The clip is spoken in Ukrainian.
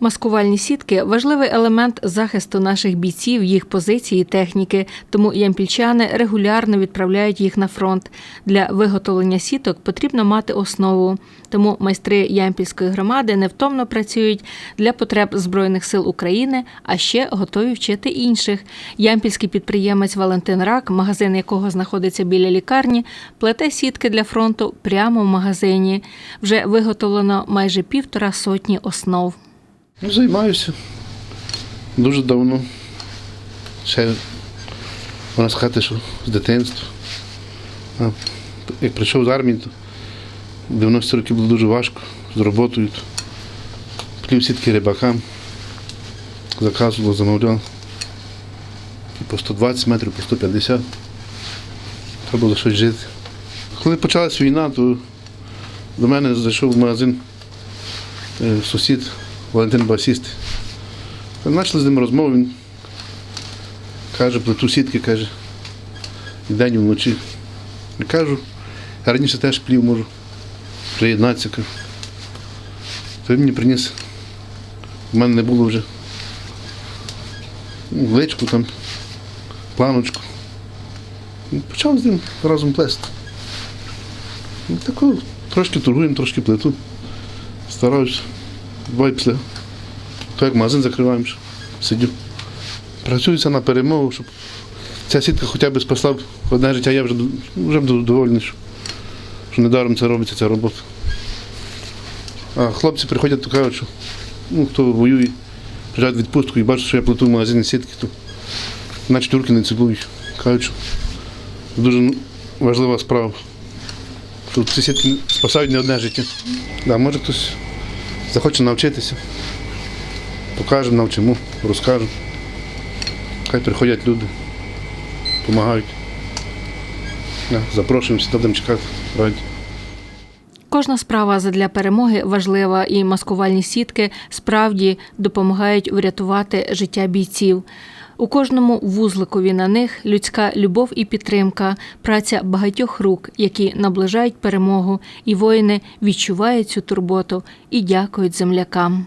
Маскувальні сітки важливий елемент захисту наших бійців, їх позиції техніки. Тому ямпільчани регулярно відправляють їх на фронт. Для виготовлення сіток потрібно мати основу. Тому майстри ямпільської громади невтомно працюють для потреб збройних сил України, а ще готові вчити інших. Ямпільський підприємець Валентин Рак, магазин якого знаходиться біля лікарні, плете сітки для фронту прямо в магазині. Вже виготовлено майже півтора сотні основ. Ну, займаюся. Дуже давно. Ще можна сказати, що з дитинства. А, як прийшов з армії, то в 90 років було дуже важко з роботою. то Плів сітки рибакам, заказував, замовляв. І по 120 метрів, по 150. Треба було щось жити. Коли почалась війна, то до мене зайшов в магазин е, сусід Валентин Басіст. Почали з ним розмову, він каже, плету сітки, каже, і день і вночі. Я кажу, я раніше теж плів можу приєднатися. кажу. То він мені приніс. У мене не було вже ну, личку там, планочку. І почав з ним разом плести. І тако, трошки торгуємо, трошки плету. Стараюсь. Буває після то як магазин закриваємо, сидю. Працюється на перемогу, щоб ця сітка хоча б спасла одне життя, я вже, вже довольний, що, що недаром це робиться, ця робота. А хлопці приходять то кажуть, що ну, хто воює, приїжджають в відпустку і бачать, що я плету в магазині сітки, то наче турки не цілують. Кажуть, що дуже важлива справа. Що ці сітки спасають не одне життя. Да, може хтось захоче навчитися. Покажемо, навчимо, розкажемо. Хай приходять люди, допомагають. Запрошуємо, будемо чекати, раді. Кожна справа задля перемоги важлива, і маскувальні сітки справді допомагають врятувати життя бійців. У кожному вузликові на них людська любов і підтримка, праця багатьох рук, які наближають перемогу, і воїни відчувають цю турботу і дякують землякам.